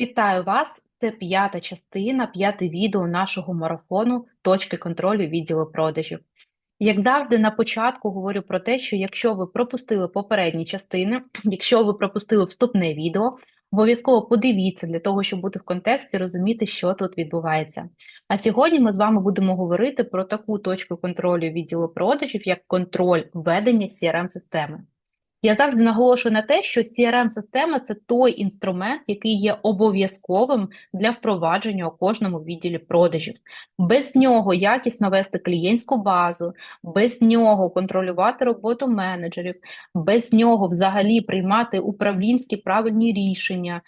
Вітаю вас! Це п'ята частина, п'яте відео нашого марафону точки контролю відділу продажів. Як завжди, на початку говорю про те, що якщо ви пропустили попередні частини, якщо ви пропустили вступне відео, обов'язково подивіться для того, щоб бути в контексті, розуміти, що тут відбувається. А сьогодні ми з вами будемо говорити про таку точку контролю відділу продажів, як контроль ведення crm системи я завжди наголошую на те, що crm система це той інструмент, який є обов'язковим для впровадження у кожному відділі продажів. Без нього якісно вести клієнтську базу, без нього контролювати роботу менеджерів, без нього взагалі приймати управлінські правильні рішення,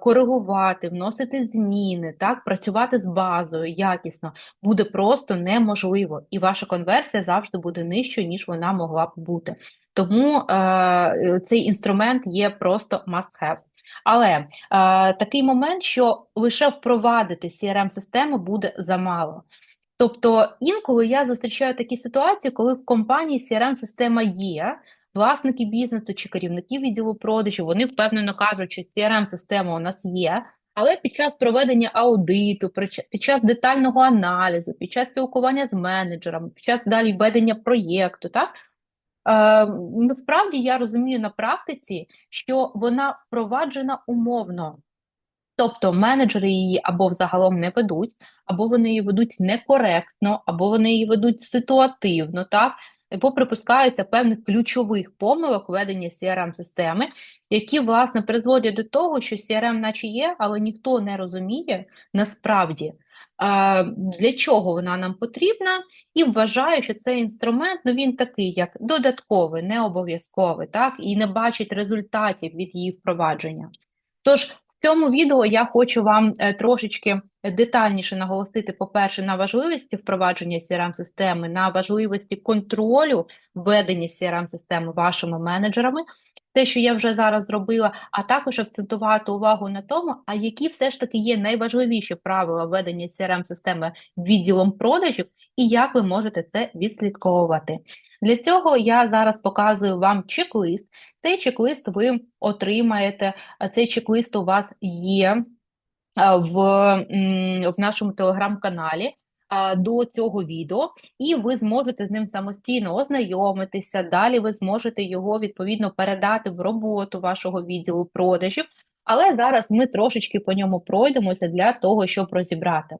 коригувати, вносити зміни, так, працювати з базою якісно буде просто неможливо, і ваша конверсія завжди буде нижчою, ніж вона могла б бути. Тому е, цей інструмент є просто must have. Але е, такий момент, що лише впровадити crm систему буде замало. Тобто інколи я зустрічаю такі ситуації, коли в компанії crm система є, власники бізнесу чи керівники відділу продажу, вони впевнено кажуть, що crm система у нас є, але під час проведення аудиту, під час детального аналізу, під час спілкування з менеджерами, під час далі ведення проєкту, так? Е, насправді я розумію на практиці, що вона впроваджена умовно. Тобто менеджери її або взагалом не ведуть, або вони її ведуть некоректно, або вони її ведуть ситуативно, так бо припускаються певних ключових помилок ведення crm системи які, власне, призводять до того, що CRM наче є, але ніхто не розуміє насправді, для чого вона нам потрібна, і вважає, що цей інструмент ну, він такий, як додатковий, не обов'язковий, так, і не бачить результатів від її впровадження. Тож, цьому відео я хочу вам е, трошечки детальніше наголосити, по-перше, на важливості впровадження crm системи на важливості контролю ведення crm системи вашими менеджерами, те, що я вже зараз зробила, а також акцентувати увагу на тому, а які все ж таки є найважливіші правила ведення crm системи відділом продажів і як ви можете це відслідковувати. Для цього я зараз показую вам чек-лист. Цей чек-лист ви отримаєте, цей чек-лист у вас є в, в нашому телеграм-каналі до цього відео, і ви зможете з ним самостійно ознайомитися. Далі ви зможете його відповідно передати в роботу вашого відділу продажів. Але зараз ми трошечки по ньому пройдемося для того, щоб розібрати.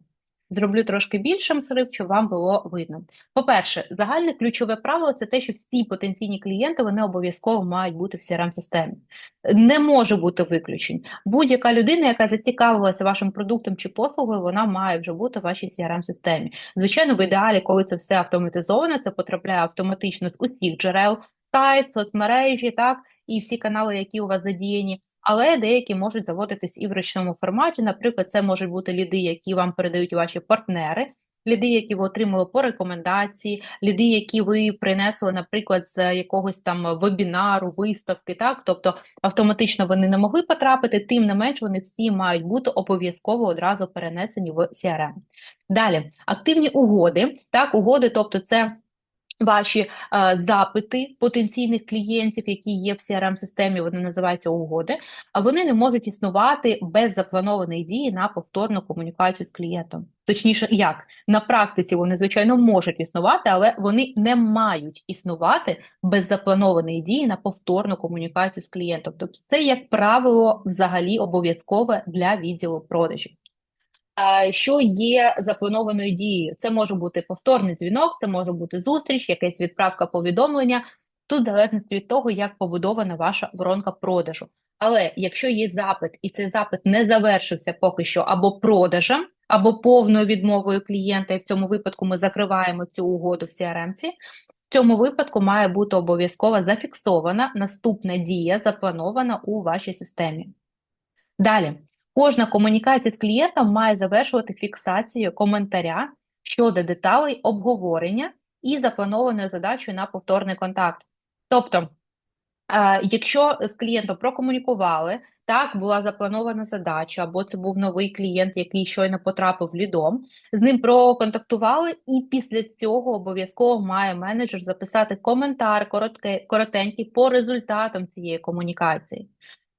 Зроблю трошки більшим шрифт, щоб вам було видно. По-перше, загальне ключове правило це те, що всі потенційні клієнти вони обов'язково мають бути в crm системі Не може бути виключень. Будь-яка людина, яка зацікавилася вашим продуктом чи послугою, вона має вже бути в вашій crm системі Звичайно, в ідеалі, коли це все автоматизовано, це потрапляє автоматично з усіх джерел, сайт, соцмережі, так і всі канали, які у вас задіяні, але деякі можуть заводитись і в ручному форматі. Наприклад, це можуть бути ліди, які вам передають ваші партнери. Ліди, які ви отримали по рекомендації, ліди, які ви принесли, наприклад, з якогось там вебінару, виставки, так тобто автоматично вони не могли потрапити, тим не менш вони всі мають бути обов'язково одразу перенесені в CRM. Далі активні угоди, так, угоди, тобто це Ваші е, запити потенційних клієнтів, які є в crm системі вони називаються угоди, а вони не можуть існувати без запланованої дії на повторну комунікацію з клієнтом. Точніше, як на практиці вони, звичайно, можуть існувати, але вони не мають існувати без запланованої дії на повторну комунікацію з клієнтом. Тобто, це, як правило, взагалі обов'язкове для відділу продажів що є запланованою дією. Це може бути повторний дзвінок, це може бути зустріч, якась відправка повідомлення. Тут залежно від того, як побудована ваша воронка продажу. Але якщо є запит, і цей запит не завершився поки що або продажем, або повною відмовою клієнта, і в цьому випадку ми закриваємо цю угоду в CRM, в цьому випадку має бути обов'язково зафіксована наступна дія, запланована у вашій системі. Далі, Кожна комунікація з клієнтом має завершувати фіксацією коментаря щодо деталей обговорення і запланованою задачею на повторний контакт. Тобто, якщо з клієнтом прокомунікували, так, була запланована задача, або це був новий клієнт, який щойно потрапив лідом, з ним проконтактували, і після цього обов'язково має менеджер записати коментар коротке, коротенький по результатам цієї комунікації.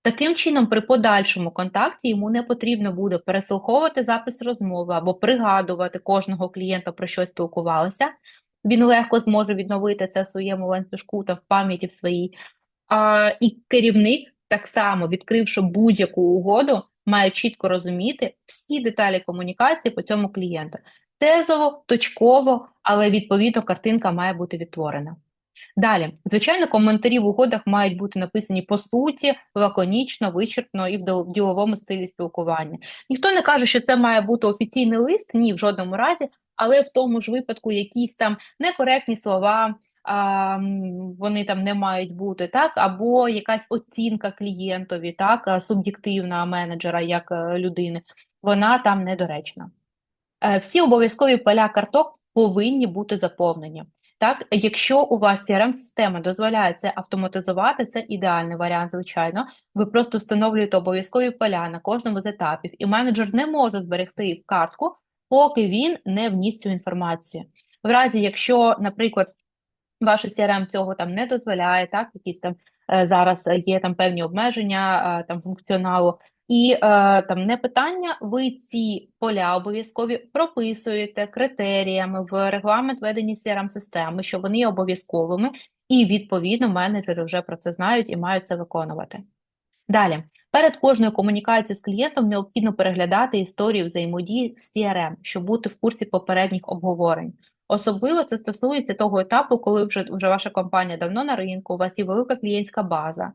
Таким чином, при подальшому контакті йому не потрібно буде переслуховувати запис розмови або пригадувати кожного клієнта, про що спілкувалися. Він легко зможе відновити це в своєму ланцюжку та в пам'яті в своїй. А, І керівник, так само, відкривши будь-яку угоду, має чітко розуміти всі деталі комунікації по цьому клієнту. Тезово, точково, але відповідно картинка має бути відтворена. Далі, звичайно, коментарі в угодах мають бути написані по суті, лаконічно, вичерпно і в діловому стилі спілкування. Ніхто не каже, що це має бути офіційний лист, ні, в жодному разі, але в тому ж випадку якісь там некоректні слова. Вони там не мають бути, так, або якась оцінка клієнтові, так, суб'єктивна менеджера як е, людини, вона там недоречна. Е, всі обов'язкові поля карток повинні бути заповнені. Так, якщо у вас crm система дозволяє це автоматизувати, це ідеальний варіант, звичайно. Ви просто встановлюєте обов'язкові поля на кожному з етапів, і менеджер не може зберегти картку, поки він не вніс цю інформацію. В разі, якщо, наприклад, ваше CRM цього там не дозволяє, так, якісь там е, зараз є там певні обмеження е, там функціоналу, і е, там не питання, ви ці поля обов'язкові прописуєте критеріями в регламент ведення crm системи що вони є обов'язковими, і відповідно менеджери вже про це знають і мають це виконувати. Далі, перед кожною комунікацією з клієнтом необхідно переглядати історію взаємодії в CRM, щоб бути в курсі попередніх обговорень. Особливо це стосується того етапу, коли вже вже ваша компанія давно на ринку, у вас є велика клієнтська база,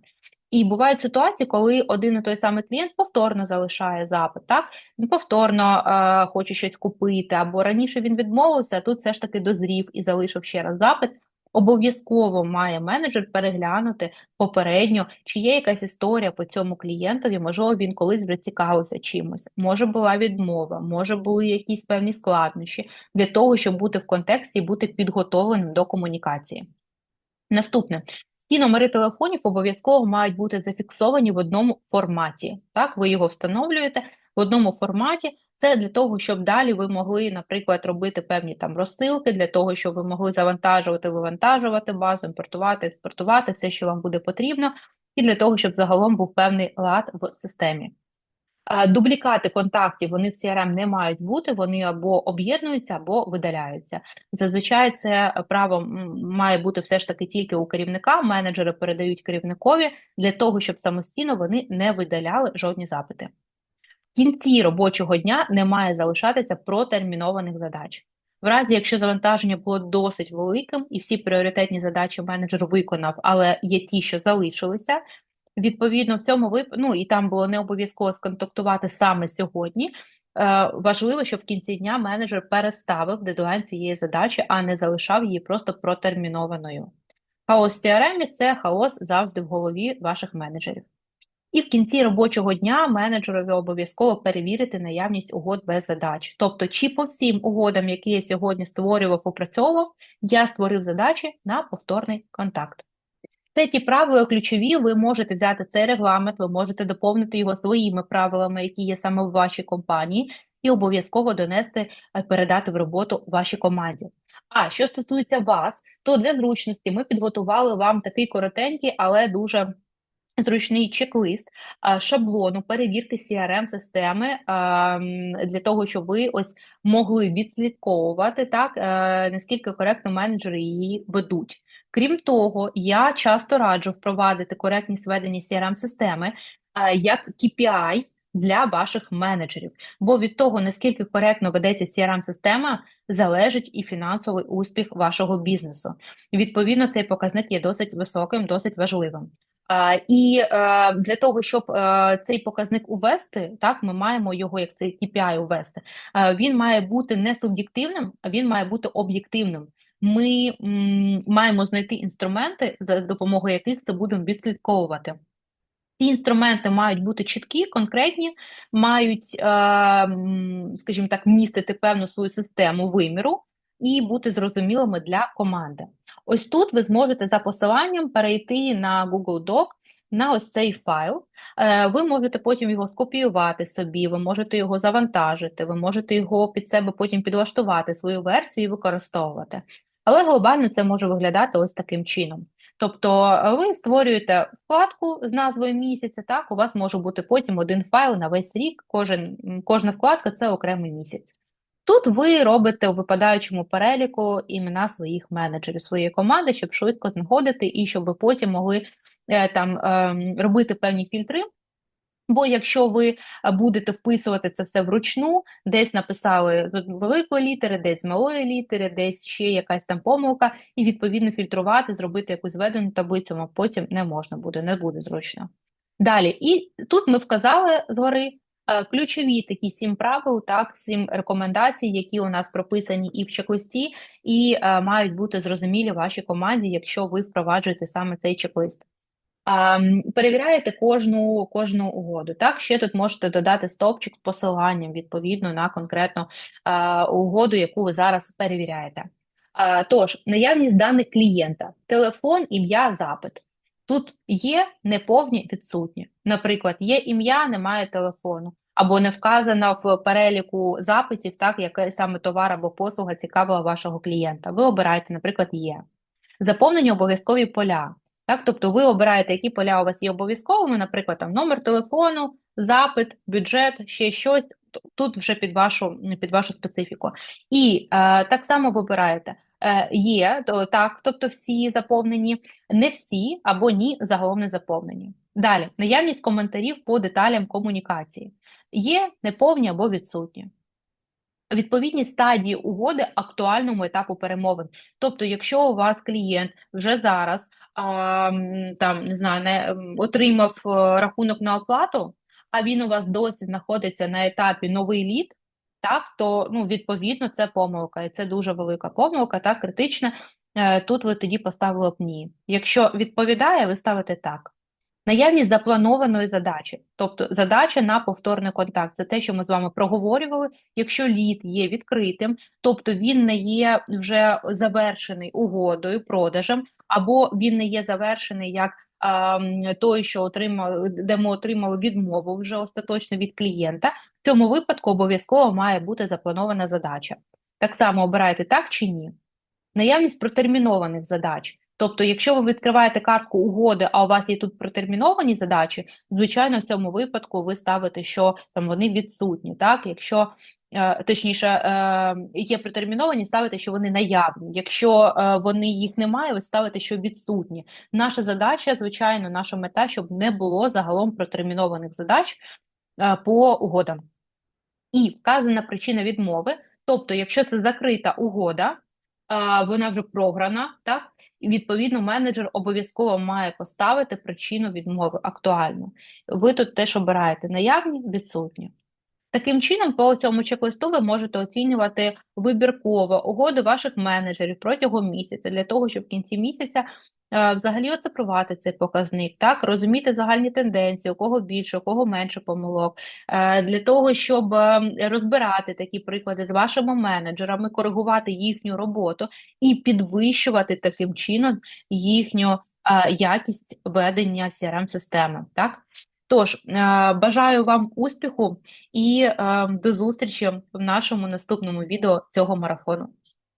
і бувають ситуації, коли один і той самий клієнт повторно залишає запит, так? Він повторно е, хоче щось купити, або раніше він відмовився, а тут все ж таки дозрів і залишив ще раз запит. Обов'язково має менеджер переглянути попередньо, чи є якась історія по цьому клієнтові, можливо, він колись вже цікавився чимось, може була відмова, може були якісь певні складнощі для того, щоб бути в контексті і бути підготовленим до комунікації. Наступне Ті номери телефонів обов'язково мають бути зафіксовані в одному форматі. Так, ви його встановлюєте в одному форматі. Це для того, щоб далі ви могли, наприклад, робити певні там розсилки, для того, щоб ви могли завантажувати, вивантажувати базу, імпортувати, експортувати все, що вам буде потрібно, і для того, щоб загалом був певний лад в системі. Дублікати контактів вони в CRM не мають бути, вони або об'єднуються, або видаляються. Зазвичай це право має бути все ж таки тільки у керівника. Менеджери передають керівникові для того, щоб самостійно вони не видаляли жодні запити. В кінці робочого дня не має залишатися протермінованих задач. В разі, якщо завантаження було досить великим і всі пріоритетні задачі менеджер виконав, але є ті, що залишилися, Відповідно, в цьому вип... ну і там було не обов'язково сконтактувати саме сьогодні. Е, Важливо, щоб в кінці дня менеджер переставив дедлайн цієї задачі, а не залишав її просто протермінованою. Хаос CRM – це хаос завжди в голові ваших менеджерів. І в кінці робочого дня менеджерові обов'язково перевірити наявність угод без задач. Тобто, чи по всім угодам, які я сьогодні створював, опрацьовував, я створив задачі на повторний контакт. Це ті правила ключові, ви можете взяти цей регламент, ви можете доповнити його своїми правилами, які є саме в вашій компанії, і обов'язково донести, е, передати в роботу вашій команді. А що стосується вас, то для зручності ми підготували вам такий коротенький, але дуже зручний чек-лист шаблону перевірки crm системи для того, щоб ви ось могли відслідковувати так, е, наскільки коректно менеджери її ведуть. Крім того, я часто раджу впровадити коректність ведення crm системи як KPI для ваших менеджерів, бо від того, наскільки коректно ведеться crm система залежить і фінансовий успіх вашого бізнесу. Відповідно, цей показник є досить високим, досить важливим. І е, для того, щоб е, цей показник увести, так ми маємо його як цей KPI увести. Він має бути не суб'єктивним, а він має бути об'єктивним ми маємо знайти інструменти, за допомогою яких це будемо відслідковувати. Ці інструменти мають бути чіткі, конкретні, мають, скажімо так, містити певну свою систему виміру і бути зрозумілими для команди. Ось тут ви зможете за посиланням перейти на Google Doc на ось цей файл. Е, ви можете потім його скопіювати собі, ви можете його завантажити, ви можете його під себе потім підлаштувати свою версію і використовувати. Але глобально це може виглядати ось таким чином. Тобто е, ви створюєте вкладку з назвою місяця, так, у вас може бути потім один файл на весь рік, кожен, кожна вкладка це окремий місяць. Тут ви робите у випадаючому переліку імена своїх менеджерів, своєї команди, щоб швидко знаходити і щоб ви потім могли е, там ем, робити певні фільтри. Бо якщо ви будете вписувати це все вручну, десь написали з великої літери, десь малої літери, десь ще якась там помилка, і відповідно фільтрувати, зробити якусь зведену таблицю, а потім не можна буде, не буде зручно. Далі, і тут ми вказали згори ключові такі сім правил, так, сім рекомендацій, які у нас прописані і в чек-листі, і мають бути зрозумілі вашій команді, якщо ви впроваджуєте саме цей чек-лист. Перевіряєте кожну кожну угоду. Так, ще тут можете додати стовпчик посиланням відповідно на конкретну угоду, яку ви зараз перевіряєте. Тож, наявність даних клієнта, телефон, ім'я, запит. Тут є неповні відсутні. Наприклад, є ім'я, немає телефону, або не вказано в переліку запитів, так, який саме товар або послуга цікавила вашого клієнта. Ви обираєте, наприклад, є. Заповнені обов'язкові поля. Так, тобто ви обираєте, які поля у вас є обов'язковими, наприклад, там номер телефону, запит, бюджет, ще щось. Тут вже під вашу під вашу специфіку. І е, так само вибираєте. Е, є то, так, тобто всі заповнені, не всі або ні, загалом не заповнені. Далі, наявність коментарів по деталям комунікації. Є неповні або відсутні відповідні стадії угоди актуальному етапу перемовин. Тобто, якщо у вас клієнт вже зараз а, там не знаю, не отримав е, рахунок на оплату, а він у вас досі знаходиться на етапі новий лід, так то ну відповідно це помилка, і це дуже велика помилка, так критична. Е, тут ви тоді поставили б ні. Якщо відповідає, ви ставите так. Наявність запланованої задачі, тобто задача на повторний контакт, це те, що ми з вами проговорювали. Якщо лід є відкритим, тобто він не є вже завершений угодою, продажем, або він не є завершений як а, той, що отримав, де ми отримали відмову вже остаточно від клієнта. В цьому випадку обов'язково має бути запланована задача. Так само обирайте так чи ні. Наявність протермінованих задач. Тобто, якщо ви відкриваєте картку угоди, а у вас є тут протерміновані задачі, звичайно, в цьому випадку ви ставите, що там вони відсутні. Так, якщо е, точніше е, є протерміновані, ставите, що вони наявні. Якщо е, вони їх немає, ви ставите, що відсутні. Наша задача, звичайно, наша мета, щоб не було загалом протермінованих задач по угодам. І вказана причина відмови. Тобто, якщо це закрита угода, вона вже програна, так і відповідно менеджер обов'язково має поставити причину відмови актуальну. Ви тут теж обираєте наявні, відсутні. Таким чином, по цьому чек-листу ви можете оцінювати вибірково угоди ваших менеджерів протягом місяця, для того, щоб в кінці місяця е, взагалі оцифрувати цей показник, так, розуміти загальні тенденції, у кого більше, у кого менше помилок, е, для того, щоб е, розбирати такі приклади з вашими менеджерами, коригувати їхню роботу і підвищувати таким чином їхню е, якість ведення crm системи так? Тож, е, бажаю вам успіху і е, до зустрічі в нашому наступному відео цього марафону.